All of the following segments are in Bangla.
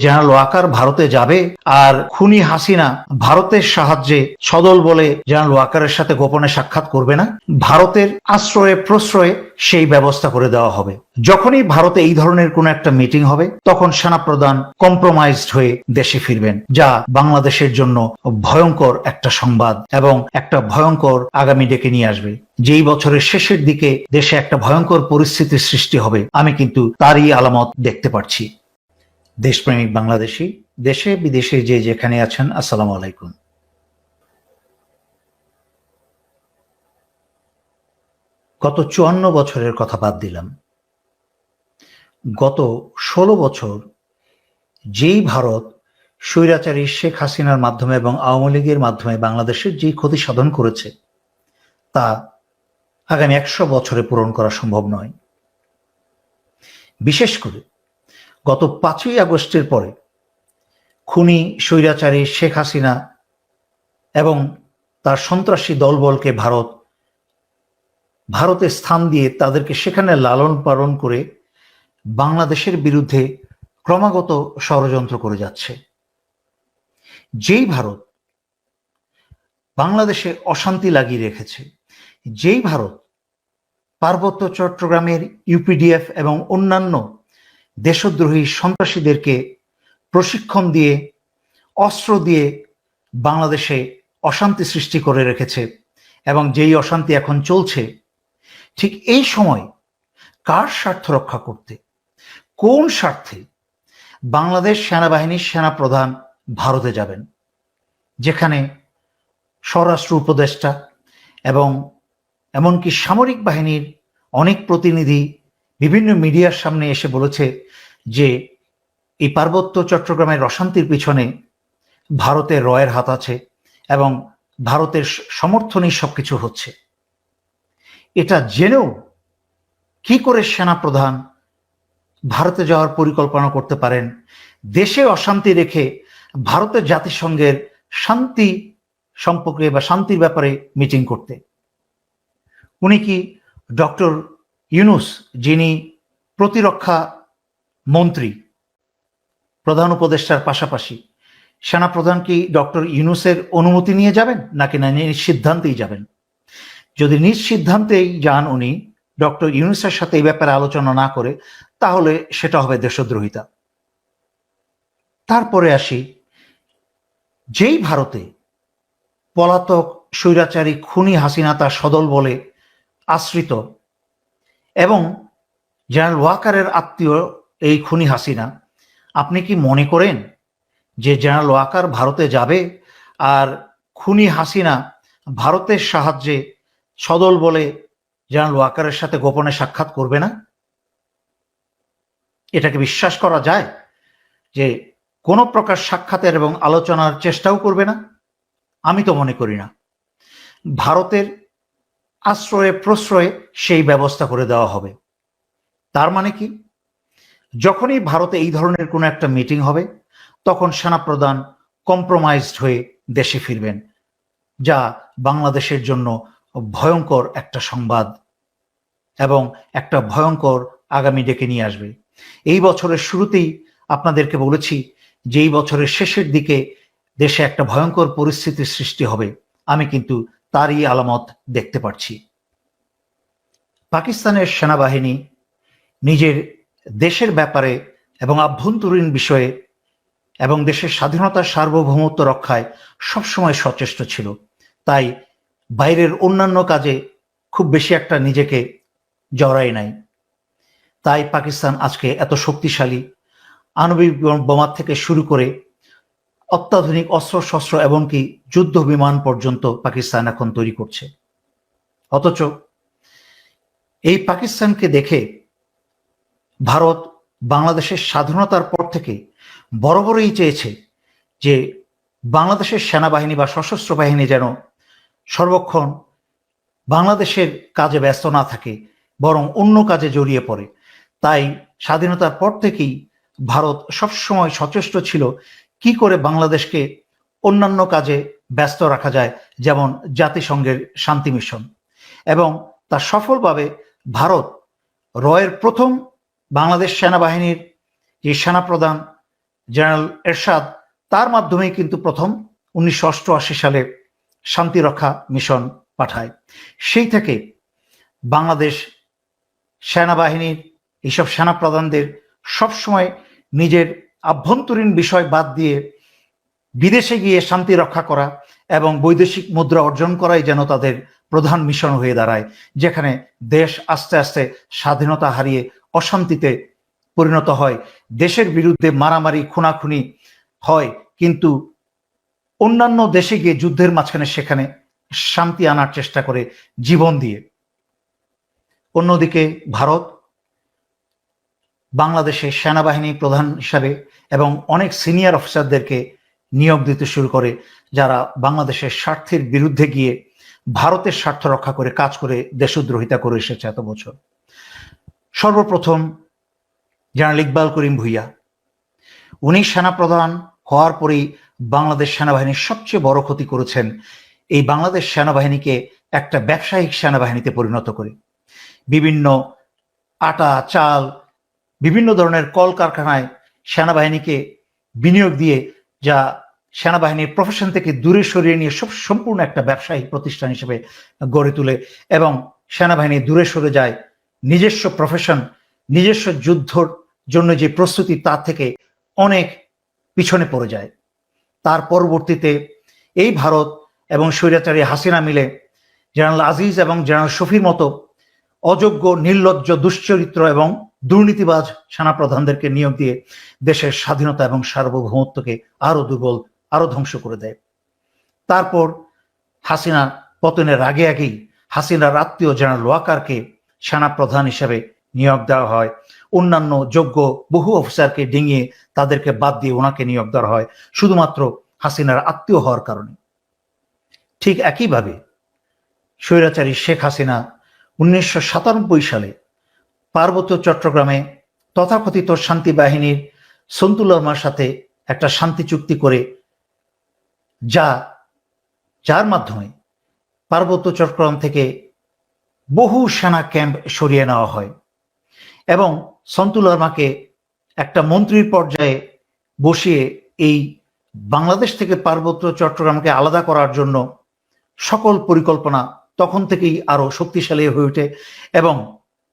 জেনারেল ওয়াকার ভারতে যাবে আর খুনি হাসিনা ভারতের সাহায্যে সদল বলে জেনারেল ওয়াকারের সাথে গোপনে সাক্ষাৎ করবে না। ভারতের আশ্রয়ে প্রশ্রয়ে সেই ব্যবস্থা করে দেওয়া হবে। যখনই ভারতে এই ধরনের কোন একটা মিটিং হবে, তখন সেনাপ্রধান কম্প্রোমাইজড হয়ে দেশে ফিরবেন, যা বাংলাদেশের জন্য ভয়ঙ্কর একটা সংবাদ এবং একটা ভয়ঙ্কর আগামী ডেকে নিয়ে আসবে। যেই বছরের শেষের দিকে দেশে একটা ভয়ঙ্কর পরিস্থিতির সৃষ্টি হবে, আমি কিন্তু তারই আলামত দেখতে পাচ্ছি দেশপ্রেমিক বাংলাদেশি, দেশে বিদেশে যে যেখানে আছেন, আসসালামু আলাইকুম। গত চুয়ান্ন বছরের কথা বাদ দিলাম। গত ষোলো বছর যেই ভারত স্বৈরাচারী শেখ হাসিনার মাধ্যমে এবং আওয়ামী লীগের মাধ্যমে বাংলাদেশের যেই ক্ষতি সাধন করেছে, তা আগামী একশো বছরে পূরণ করা সম্ভব নয়। বিশেষ করে গত পাঁচই আগস্টের পরে খুনি স্বৈরাচারী শেখ হাসিনা এবং তার সন্ত্রাসী দলবলকে ভারত, ভারতে স্থান দিয়ে তাদেরকে সেখানে লালন পালন করে বাংলাদেশের বিরুদ্ধে ক্রমাগত ষড়যন্ত্র করে যাচ্ছে। যেই ভারত বাংলাদেশে অশান্তি লাগিয়ে রেখেছে, যেই ভারত পার্বত্য চট্টগ্রামের ইউপিডিএফ এবং অন্যান্য দেশদ্রোহী সন্ত্রাসীদেরকে প্রশিক্ষণ দিয়ে, অস্ত্র দিয়ে বাংলাদেশে অশান্তি সৃষ্টি করে রেখেছে এবং যেই অশান্তি এখন চলছে, ঠিক এই সময় কার স্বার্থ রক্ষা করতে? কোন স্বার্থে বাংলাদেশ সেনাবাহিনীর সেনাপ্রধান ভারতে যাবেন? যেখানে স্বরাষ্ট্র উপদেষ্টা এবং এমনকি সামরিক বাহিনীর অনেক প্রতিনিধি বিভিন্ন মিডিয়ার সামনে এসে বলেছে যে, এই পার্বত্য চট্টগ্রামের অশান্তির পিছনে ভারতের রয়ের হাত আছে এবং ভারতের সমর্থনই সবকিছু হচ্ছে। এটা জেনেও কি করে সেনা প্রধান ভারতে যাওয়ার পরিকল্পনা করতে পারেন? দেশে অশান্তি রেখে ভারতের জাতিসংঘের শান্তি সম্পর্কে বা শান্তির ব্যাপারে মিটিং করতে। উনি কি ডক্টর ইউনুস, যিনি প্রতিরক্ষা মন্ত্রী, প্রধান উপদেষ্টার পাশাপাশি সেনাপ্রধান কি ডক্টর ইউনুসের অনুমতি নিয়ে যাবেন নাকি না নিজ সিদ্ধান্তেই যাবেন? যদি নিজ সিদ্ধান্তেই যান উনি, ডক্টর ইউনুসের সাথে এই ব্যাপারে আলোচনা না করে, তাহলে সেটা হবে দেশদ্রোহিতা। তারপরে আসি, যেই ভারতে পলাতক স্বৈরাচারী খুনি হাসিনা তার সদল বলে আশ্রিত এবং জেনারেল ওয়াকারের আত্মীয় এই খুনি হাসিনা, আপনি কি মনে করেন যে জেনারেল ওয়াকার ভারতে যাবে আর খুনি হাসিনা ভারতের সাহায্যে সদল বলে জেনারেল ওয়াকারের সাথে গোপনে সাক্ষাৎ করবে না? এটাকে বিশ্বাস করা যায় যে কোনো প্রকার সাক্ষাতের এবং আলোচনার চেষ্টাও করবে না? আমি তো মনে করি না। ভারতের আশ্রয়ে, প্রশ্রয়ে সেই ব্যবস্থা করে দেওয়া হবে। তার মানে কি? যখনই ভারতে এই ধরনের কোনো একটা মিটিং হবে, তখন সেনাপ্রধান কম্প্রোমাইজড হয়ে দেশে ফিরবেন, যা বাংলাদেশের জন্য ভয়ঙ্কর একটা সংবাদ এবং একটা ভয়ঙ্কর আগামী ডেকে নিয়ে আসবে। এই বছরের শুরুতেই আপনাদেরকে বলেছি যে এই বছরের শেষের দিকে দেশে একটা ভয়ঙ্কর পরিস্থিতির সৃষ্টি হবে। আমি কিন্তু তারই আলামত দেখতে পাচ্ছি পাকিস্তানের সেনাবাহিনী নিজের দেশের ব্যাপারে এবং আভ্যন্তরীণ বিষয়ে এবং দেশের স্বাধীনতার সার্বভৌমত্ব রক্ষায় সবসময় সচেষ্ট ছিল। তাই বাইরের অন্যান্য কাজে খুব বেশি একটা নিজেকে জড়াই নাই। তাই পাকিস্তান আজকে এত শক্তিশালী আণবিক বোমা থেকে শুরু করে অত্যাধুনিক অস্ত্র, শস্ত্র এমনকি যুদ্ধ বিমান পর্যন্ত পাকিস্তান এখন তৈরি করছে। অথচ এই পাকিস্তানকে দেখে ভারত বাংলাদেশের স্বাধীনতার পর থেকে বরাবরই চেয়েছে যে বাংলাদেশের সেনাবাহিনী বা সশস্ত্র বাহিনী যেন সর্বক্ষণ বাংলাদেশের কাজে ব্যস্ত না থাকে, বরং অন্য কাজে জড়িয়ে পড়ে। তাই স্বাধীনতার পর থেকেই ভারত সবসময় সচেষ্ট ছিল কি করে বাংলাদেশকে অন্যান্য কাজে ব্যস্ত রাখা যায়, যেমন জাতিসংঘের শান্তি মিশন? এবং তা সফলভাবে ভারত রয়ের প্রথম বাংলাদেশ সেনাবাহিনীর যে সেনাপ্রধান জেনারেল এরশাদ, তার মাধ্যমেই কিন্তু প্রথম উনিশশো অষ্টআশি সালে শান্তিরক্ষা মিশন পাঠায়। সেই থেকে বাংলাদেশ সেনাবাহিনীর এইসব সেনাপ্রধানদের সবসময় নিজের আভ্যন্তরীণ বিষয় বাদ দিয়ে বিদেশে গিয়ে শান্তি রক্ষা করা এবং বৈদেশিক মুদ্রা অর্জন করাই যেন তাদের প্রধান মিশন হয়ে দাঁড়ায়, যেখানে দেশ আস্তে আস্তে স্বাধীনতা হারিয়ে অশান্তিতে পরিণত হয়। দেশের বিরুদ্ধে মারামারি, খুনাখুনি হয়, কিন্তু অন্যান্য দেশে গিয়ে যুদ্ধের মাঝখানে সেখানে শান্তি আনার চেষ্টা করে জীবন দিয়ে। অন্যদিকে ভারত বাংলাদেশের সেনাবাহিনী প্রধান হিসাবে এবং অনেক সিনিয়র অফিসারদেরকে নিয়োগ দিতে শুরু করে, যারা বাংলাদেশের স্বার্থের বিরুদ্ধে গিয়ে ভারতের স্বার্থ রক্ষা করে কাজ করে দেশদ্রোহিতা করে এসেছে এত বছর। সর্বপ্রথম জেনারেল ইকবাল করিম ভুইয়া। উনি সেনাপ্রধান হওয়ার পরেই বাংলাদেশ সেনাবাহিনীর সবচেয়ে বড় ক্ষতি করেছেন এই বাংলাদেশ সেনাবাহিনীকে একটা ব্যবসায়িক সেনাবাহিনীতে পরিণত করে। বিভিন্ন আটা, চাল বিভিন্ন ধরনের কলকারখানায় সেনাবাহিনীকে বিনিয়োগ দিয়ে, যা সেনাবাহিনীর প্রফেশন থেকে দূরে সরিয়ে নিয়ে সব সম্পূর্ণ একটা ব্যবসায়িক প্রতিষ্ঠান হিসেবে গড়ে তোলে এবং সেনাবাহিনী দূরে সরে যায় নিজস্ব প্রফেশন নিজস্ব যুদ্ধর জন্য যে প্রস্তুতি তার থেকে অনেক পিছনে পড়ে যায়। তার পরবর্তীতে এই ভারত এবং স্বৈরাচারী হাসিনা মিলে জেনারেল আজিজ এবং জেনারেল শফির মতো অযোগ্য, নির্লজ্জ, দুশ্চরিত্র এবং দুর্নীতিবাজ সেনাপ্রধানদেরকে নিয়োগ দিয়ে দেশের স্বাধীনতা এবং সার্বভৌমত্বকে আরও দুর্বল, আরও ধ্বংস করে দেয়। তারপর হাসিনা পতনের আগে আগেই হাসিনার আত্মীয় জেনারেল ওয়াকারকে সেনাপ্রধান হিসেবে নিয়োগ দেওয়া হয়। অন্যান্য যোগ্য বহু অফিসারকে ডিঙিয়ে তাদেরকে বাদ দিয়ে ওনাকে নিয়োগ দেওয়া হয়, শুধুমাত্র হাসিনার আত্মীয় হওয়ার কারণে। ঠিক একইভাবে স্বৈরাচারী শেখ হাসিনা উনিশশো সাতানব্বই সালে পার্বত্য চট্টগ্রামে তথাকথিত শান্তি বাহিনীর সন্তুলর্মার সাথে একটা শান্তি চুক্তি করে, যা, যার মাধ্যমে পার্বত্য চট্টগ্রাম থেকে বহু সেনা ক্যাম্প সরিয়ে নেওয়া হয় এবং সন্তুলর্মাকে একটা মন্ত্রীর পর্যায়ে বসিয়ে এই বাংলাদেশ থেকে পার্বত্য চট্টগ্রামকে আলাদা করার জন্য সকল পরিকল্পনা তখন থেকেই আরও শক্তিশালী হয়ে ওঠে এবং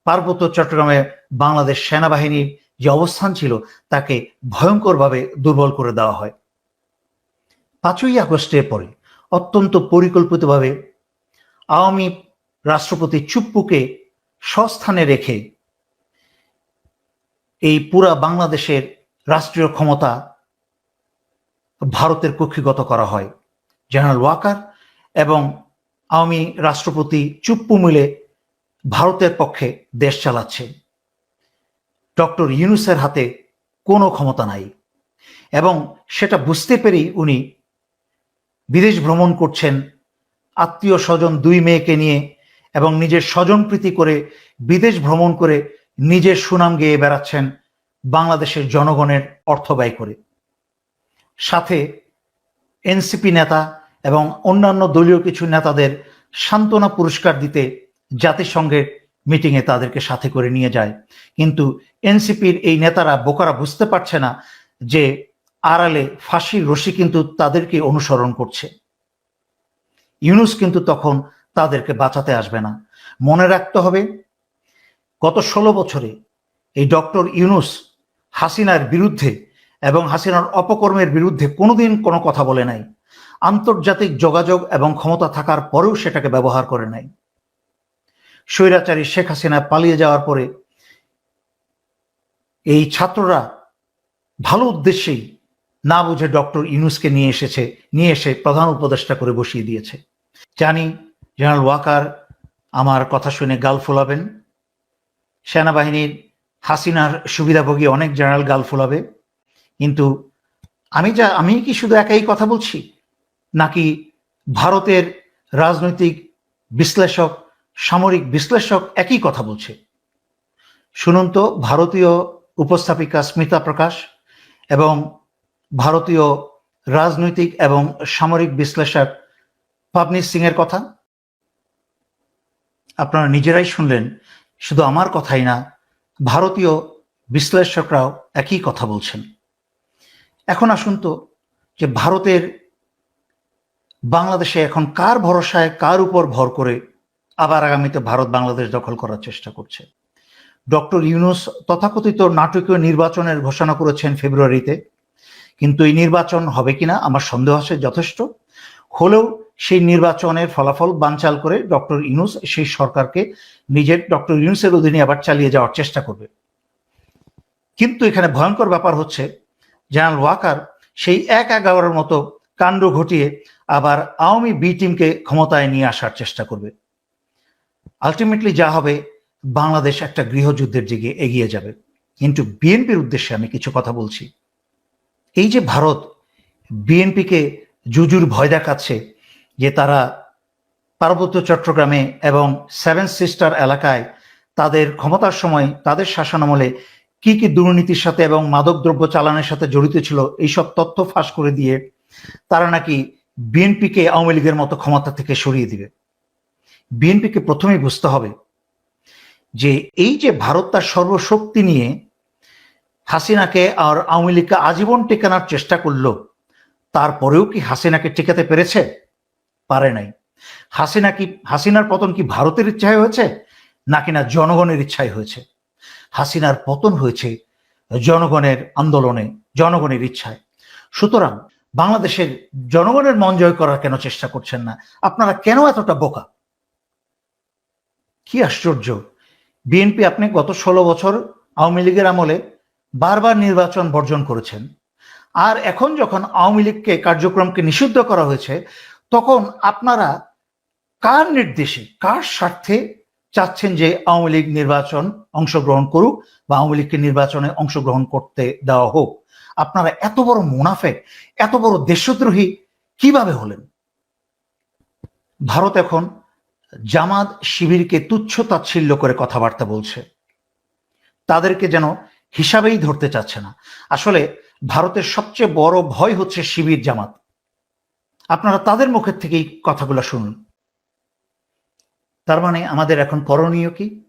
পার্বত্য চট্টগ্রামে বাংলাদেশ সেনাবাহিনীর যে অবস্থান ছিল, তাকে ভয়ঙ্করভাবে দুর্বল করে দেওয়া হয়। পাঁচই আগস্টের পরে অত্যন্ত পরিকল্পিতভাবে আওয়ামী রাষ্ট্রপতি চুপ্পুকে স্বস্থানে রেখে এই পুরা বাংলাদেশের রাষ্ট্রীয় ক্ষমতা ভারতের কক্ষিগত করা হয়। জেনারেল ওয়াকার এবং আওয়ামী রাষ্ট্রপতি চুপ্পু মিলে ভারতের পক্ষে দেশ চালাচ্ছে। ডক্টর ইউনুসের হাতে কোনো ক্ষমতা নাই এবং সেটা বুঝতে পেরেই উনি বিদেশ ভ্রমণ করছেন, আত্মীয় স্বজন দুই মেয়েকে নিয়ে এবং নিজের স্বজনপ্রীতি করে বিদেশ ভ্রমণ করে নিজের সুনাম গেয়ে বেড়াচ্ছেন বাংলাদেশের জনগণের অর্থ ব্যয় করে। সাথে এনসিপি নেতা এবং অন্যান্য দলীয় কিছু নেতাদের সান্ত্বনা পুরস্কার দিতে জাতিসংঘের মিটিংয়ে তাদেরকে সাথে করে নিয়ে যায়। কিন্তু এনসিপির এই নেতারা বোকারা বুঝতে পারছে না যে আড়ালে ফাঁসির রশি কিন্তু তাদেরকে অনুসরণ করছে। ইউনুস কিন্তু তখন তাদেরকে বাঁচাতে আসবে না। মনে রাখতে হবে, গত ষোলো বছরে এই ডক্টর ইউনুস হাসিনার বিরুদ্ধে এবং হাসিনার অপকর্মের বিরুদ্ধে কোনোদিন কোনো কথা বলে নাই। আন্তর্জাতিক যোগাযোগ এবং ক্ষমতা থাকার পরেও সেটাকে ব্যবহার করে নাই। স্বৈরাচারী শেখ হাসিনা পালিয়ে যাওয়ার পরে এই ছাত্ররা ভালো উদ্দেশ্যেই না বুঝে ডক্টর ইউনুসকে নিয়ে এসেছে, নিয়ে এসে প্রধান উপদেষ্টা করে বসিয়ে দিয়েছে। জানি জেনারেল ওয়াকার আমার কথা শুনে গাল ফোলাবেন। সেনাবাহিনীর হাসিনার সুবিধাভোগী অনেক জেনারেল গাল ফোলাবে। কিন্তু আমি যা, আমি কি শুধু একাই কথা বলছি? নাকি ভারতের রাজনৈতিক বিশ্লেষক সামরিক বিশ্লেষক একই কথা বলছে। শুনুন তো, ভারতীয় উপস্থাপিকা স্মিতা প্রকাশ এবং ভারতীয় রাজনৈতিক এবং সামরিক বিশ্লেষক পাবনিশ সিং এর কথা। আপনারা নিজেরাই শুনলেন, শুধু আমার কথাই না, ভারতীয় বিশ্লেষকরাও একই কথা বলছেন। এখন আসুন তো, যে ভারতের বাংলাদেশে এখন কার ভরসায়, কার উপর ভর করে আবার আগামীতে ভারত বাংলাদেশ দখল করার চেষ্টা করছে। ডক্টর ইউনুস তথাকথিত নাটকীয় নির্বাচনের ঘোষণা করেছেন ফেব্রুয়ারিতে। কিন্তু এই নির্বাচন হবে কিনা আমার সন্দেহ আছে যথেষ্ট। হলেও সেই নির্বাচনের ফলাফল বানচাল করে ডক্টর ইউনুস সেই সরকারকে নিজের ডক্টর ইউনুসের অধীনে আবার চালিয়ে যাওয়ার চেষ্টা করবে। কিন্তু এখানে ভয়ঙ্কর ব্যাপার হচ্ছে, জেনারেল ওয়াকার সেই এক এগারোর মতো কাণ্ড ঘটিয়ে আবার আওয়ামী বি টিমকে ক্ষমতায় নিয়ে আসার চেষ্টা করবে। আলটিমেটলি যা হবে, বাংলাদেশ একটা গৃহযুদ্ধের দিকে এগিয়ে যাবে। কিন্তু বিএনপির উদ্দেশ্যে আমি কিছু কথা বলছি। এই যে ভারত বিএনপিকে জুজুর ভয় দেখাচ্ছে যে তারা পার্বত্য চট্টগ্রামে এবং সেভেন সিস্টার এলাকায় তাদের ক্ষমতার সময় তাদের শাসনামলে কি কি দুর্নীতির সাথে এবং মাদকদ্রব্য চালানের সাথে জড়িত ছিল, এইসব তথ্য ফাঁস করে দিয়ে তারা নাকি বিএনপিকে আওয়ামী লীগের মতো ক্ষমতা থেকে সরিয়ে দিবে। বিএনপিকে প্রথমেই বুঝতে হবে যে এই যে ভারত তার সর্বশক্তি নিয়ে হাসিনাকে আর আওয়ামী লীগকে আজীবন টেকানোর চেষ্টা করল, তারপরেও কি হাসিনাকে টেকাতে পেরেছে? পারে নাই। হাসিনা কি, হাসিনার পতন কি ভারতের ইচ্ছায় হয়েছে, নাকি না জনগণের ইচ্ছায় হয়েছে? হাসিনার পতন হয়েছে জনগণের আন্দোলনে, জনগণের ইচ্ছায়। সুতরাং বাংলাদেশের জনগণের মন জয় করার কেন চেষ্টা করছেন না? আপনারা কেন এতটা বোকা? কি আশ্চর্য। বিএনপি আপনি গত ষোলো বছর আওয়ামী লীগের আমলে বারবার নির্বাচন বর্জন করেছেন। আর এখন যখন আওয়ামী লীগকে কার্যক্রমকে নিষিদ্ধ করা হয়েছে, তখন আপনারা কার নির্দেশে, কার স্বার্থে চাচ্ছেন যে আওয়ামী লীগ নির্বাচন অংশগ্রহণ করুক বা আওয়ামী লীগকে নির্বাচনে অংশগ্রহণ করতে দেওয়া হোক? আপনারা এত বড় মুনাফে, এত বড় দেশদ্রোহী কীভাবে হলেন? ভারত এখন জামাত শিবিরকে তুচ্ছ তাচ্ছিল্য করে কথাবার্তা বলছে। তাদেরকে যেন হিসাবেই ধরতে চাচ্ছে না। আসলে ভারতের সবচেয়ে বড় ভয় হচ্ছে শিবির জামাত। আপনারা তাদের মুখের থেকেই কথাগুলো শুনুন। তার মানে আমাদের এখন করণীয় কি?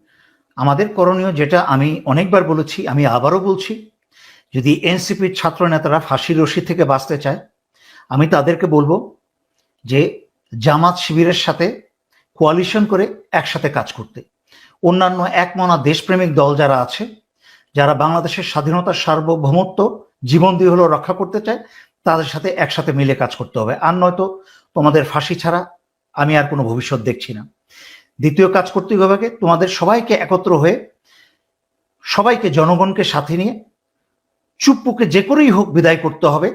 আমাদের করণীয় যেটা আমি অনেকবার বলেছি, আমি আবারও বলছি, যদি এনসিপির ছাত্র নেতারা ফাঁসির রশি থেকে বাঁচতে চায়, আমি তাদেরকে বলব যে জামাত শিবিরের সাথে কোয়ালিশন করে একসাথে কাজ করতে। অন্যান্য একমনা দেশপ্রেমিক দল যারা আছে, যারা বাংলাদেশের স্বাধীনতার সার্বভৌমত্ব জীবন দিয়ে হলেও রক্ষা করতে চায়, তাদের সাথে একসাথে মিলে কাজ করতে হবে। আর নয়তো তোমাদের ফাঁসি ছাড়া আমি আর কোনো ভবিষ্যৎ দেখছি না। দ্বিতীয় কাজ করতে হবে তোমাদের সবাইকে একত্র হয়ে, সবাইকে জনগণকে সাথে নিয়ে চুপ্পুকে যে করেই হোক বিদায় করতে হবে।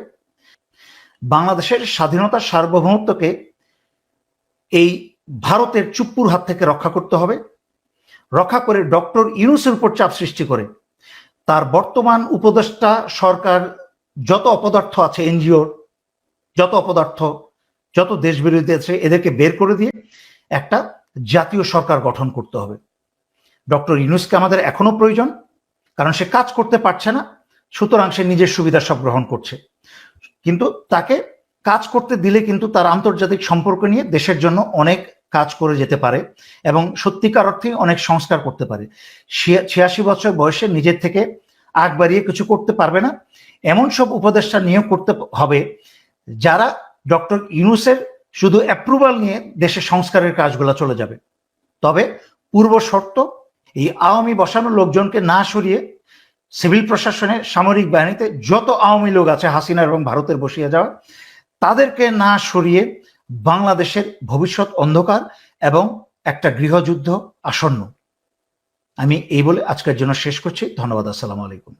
বাংলাদেশের স্বাধীনতার সার্বভৌমত্বকে এই ভারতের চুপ্পুর হাত থেকে রক্ষা করতে হবে, রক্ষা করে ডক্টর ইউনুসের উপর চাপ সৃষ্টি করে। তার বর্তমান উপদেষ্টা সরকার যত অপদার্থ আছে, এনজিওর যত অপদার্থ, যত দেশ বিরোধী আছে, এদেরকে বের করে দিয়ে একটা জাতীয় সরকার গঠন করতে হবে। ডক্টর ইউনুসকে আমাদের এখনও প্রয়োজন, কারণ সে কাজ করতে পারছে না, সুতরাং সে নিজের সুবিধা সব গ্রহণ করছে। কিন্তু তাকে কাজ করতে দিলে কিন্তু তার আন্তর্জাতিক সম্পর্ক নিয়ে দেশের জন্য অনেক কাজ করে যেতে পারে এবং সত্যিকার অর্থে অনেক সংস্কার করতে পারে। ছিয়াশি বছর বয়সে নিজের থেকে আগ বাড়িয়ে কিছু করতে পারবে না। এমন সব উপদেষ্টা নিয়োগ করতে হবে যারা ডক্টর ইউনুসের শুধু অ্যাপ্রুভাল নিয়ে দেশের সংস্কারের কাজগুলো চলে যাবে। তবে পূর্ব শর্ত, এই আওয়ামী বসানো লোকজনকে না সরিয়ে সিভিল প্রশাসনে সামরিক বাহিনীতে যত আওয়ামী লোক আছে, হাসিনা এবং ভারতের বসিয়ে যাওয়া, তাদেরকে না সরিয়ে বাংলাদেশের ভবিষ্যৎ অন্ধকার এবং একটা গৃহযুদ্ধ আসন্ন। আমি এই বলে আজকের জন্য শেষ করছি। ধন্যবাদ। আসসালামু আলাইকুম।